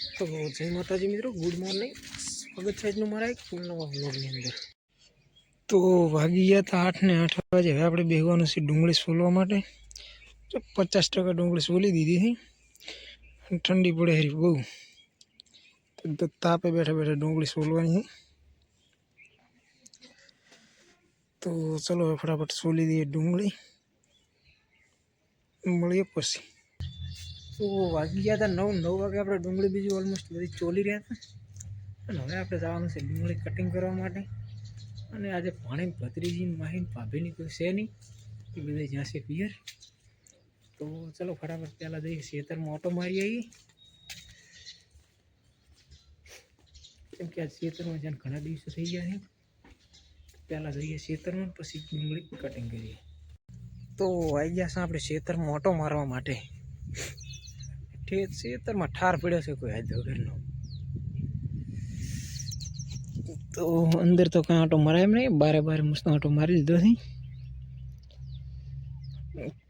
તો જય માતાજી મિત્રો, ગુડ મોર્નિંગ. સ્વાગત છે મારા એક નવા બ્લોગની અંદર. તો વાગી ગયા હતા આઠ ને આઠ વાગે. હવે આપણે બેહવાનું છે ડુંગળી સોલવા માટે. પચાસ ટકા ડુંગળી સોલી દીધી હતી ઠંડી પડે હરી બહુ. તો તાપે બેઠા બેઠા ડુંગળી સોલવાની તો ચલો હવે ફટાફટ સોલી દઈએ ડુંગળી. મળીએ પછી. તો વાગી ગયા હતા નવ નવ વાગે આપણે ડુંગળી બીજી ઓલમોસ્ટ બધી ચોલી રહ્યા હતા. અને હવે આપણે જવાનું છે ડુંગળી કટિંગ કરવા માટે. અને આજે પાણી ભત્રીજી માહીન ભાભીની કોઈ છે નહીં. એ બધા જ્યાં છે પિયર. તો ચલો ફટાફટ પહેલાં જઈએ ખેતરમાં ઓટો મારી આવીએ. કેમ કે આ ખેતરમાં જ્યાં ઘણા દિવસો થઈ ગયા છે. પહેલાં જઈએ ખેતરમાં, પછી ડુંગળી કટિંગ કરીએ. તો આવી ગયા છે આપણે ખેતરમાં ઓટો મારવા માટે. ઠેર સિત્તેરમાં ઠાર પડ્યો છે કોઈ હાથ વગરનો તો અંદર તો કાંઈ આંટો મરાય એમ નહીં, બારે બારે મસ્ત આંટો મારી લીધો છે.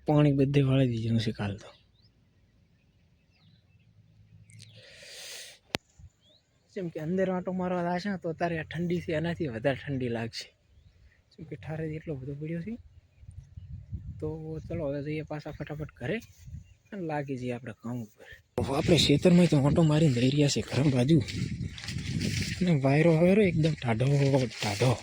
પાણી બધે વાળી દીધું છે કાલ તો. જેમ કે અંદર આંટો મારવા ને તો અત્યારે આ ઠંડી છે એનાથી વધારે ઠંડી લાગશે. જેમ કે ઠારે એટલો બધો પડ્યો છે. તો ચલો હવે જઈએ પાછા ફટાફટ ઘરે. લાગી જઈએ આપણે કામ ઉપર. આપણે ખેતરમાં તો ઓટો મારીને જઈ રહ્યા છે ઘર બાજુ. અને વાયરો વાયરો એકદમ ટાઢો ટાઢો.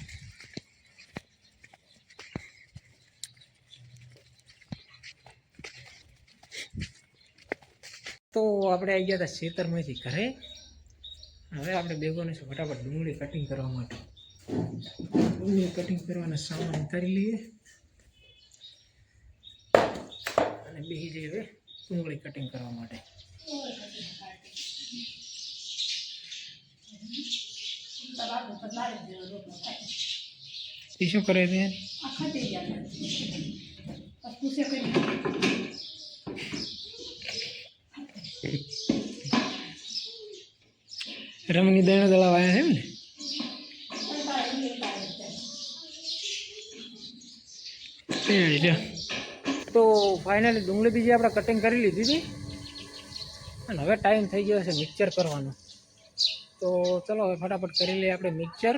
તો આપણે આવી ગયા હતા ખેતરમાંથી ઘરે. હવે આપણે બેગોને છે ફટાફટ ડુંગળી કટિંગ કરવા માટે. ડુંગળી કટિંગ કરવાના સામાન કરી લઈએ. અને બેસી જઈએ ડુંગળી કટિંગ કરવા માટે. શું કરે છે? રમની દૈણો દળાવ આવ્યા છે એમ ને? લ્યો. તો ફાઇનલી ડુંગળી બીજી આપણે કટિંગ કરી લીધી હતી. અને હવે ટાઈમ થઈ ગયો છે મિક્સર કરવાનો. તો ચલો હવે ફટાફટ કરી લઈએ આપણે મિક્સર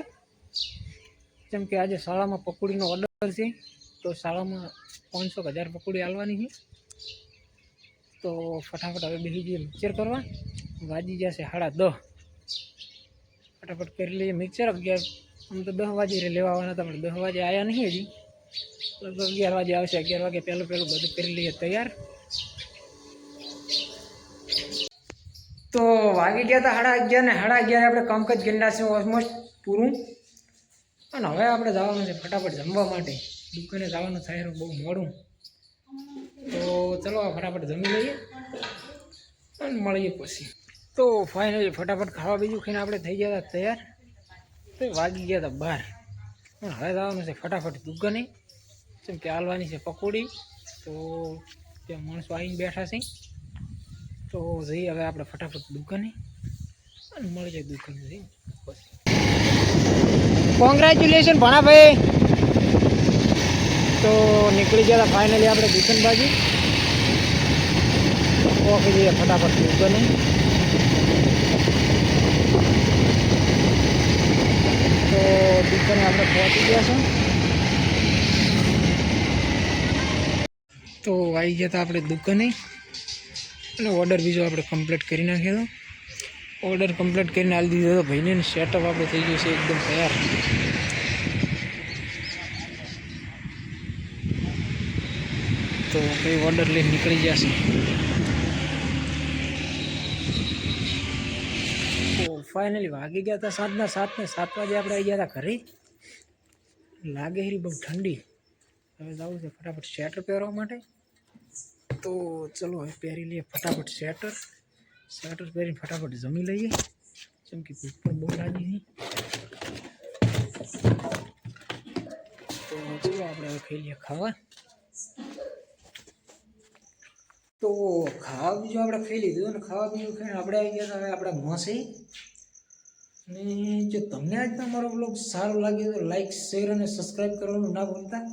જેમ કે આજે શાળામાં પકોડીનો ઓર્ડર છે, તો શાળામાં પાંચસો હજાર પકોડી આવવાની છે. તો ફટાફટ હવે બેસી જઈએ મિક્સર કરવા. વાજી જશે સાડા દહ ફટાફટ કરી લઈએ મિક્સર અગિયાર, આમ તો દસ વાગે લેવા આવવાના હતા, પણ દસ વાગે આવ્યા નહીં હજી. લગભગ અગિયાર વાગે આવશે, અગિયાર વાગે પહેલું પહેલું બધું કરી લઈએ તૈયાર. તો વાગી ગયા હતા સાડા અગિયાર ને, સાડા અગિયાર આપણે કામકાજ કરી છે ઓલમોસ્ટ પૂરું. અને હવે આપણે જવાનું છે ફટાફટ જમવા માટે. દુકાને જવાનું થાય બહુ મોડું. તો ચલો ફટાફટ જમી લઈએ અને મળીએ પછી. તો ફાઇનલી ફટાફટ ખાવા બીજું ખાઈને આપણે થઈ ગયા હતા તૈયાર. તો વાગી ગયા હતા બહાર પણ હવે જવાનું છે ફટાફટ દુકાને. જેમ કે હાલવાની છે પકોડી, તો ત્યાં માણસો આવીને બેઠા છે. તો જઈએ હવે આપણે ફટાફટ દુકાને. અને મળી જાય દુકાને જઈ કોંગ્રેચ્યુલેશન ભણાભાઈ. તો નીકળી ગયા હતા ફાઇનલી આપણે દુકાન બાજુ. પહોંચી જઈએ ફટાફટ દુકાને. તો દુકાને આપણે પહોંચી ગયા છે. તો આવી ગયા હતા આપણે દુકાને. અને ઓર્ડર બીજો આપણે કમ્પ્લીટ કરી નાખ્યો ઓર્ડર કમ્પ્લીટ કરીને આલી દીધો હતો ભાઈને સેટઅપ આપણે થઈ ગયું છે એકદમ તૈયાર. તો કઈ ઓર્ડર લઈને નીકળી જશે ફાઇનલી વાગી ગયા હતા સાતના સાત ને સાત વાગે આપણે આવી ગયા હતા ઘરે. લાગે હરી બહુ ઠંડી. હવે જવું છે ફટાફટ સ્વેટર પહેરવા માટે. તો ચલો હવે પહેરી લઈએ ફટાફટ સ્વેટર સ્વેટર પહેરીને ફટાફટ જમી લઈએ. જેમ કે ભૂખ પણ બહુ લાગી છે. તો ચલો આપણે હવે ખાઈ લઈએ ખાવા. તો ખાવા બીજું આપણે ખાઈ લીધું અને ખાવા બીજું ખાઈને આપણે આવી ગયા હતા હવે આપણા મોસે અને જો તમને આજનો મારો બ્લોગ સારો લાગ્યો તો લાઈક શેર અને સબસ્ક્રાઈબ કરવાનું ના ભૂલતા.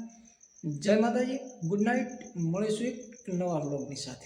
જય માતાજી. Good night. મળીશું એક નવા બ્લોગની સાથે.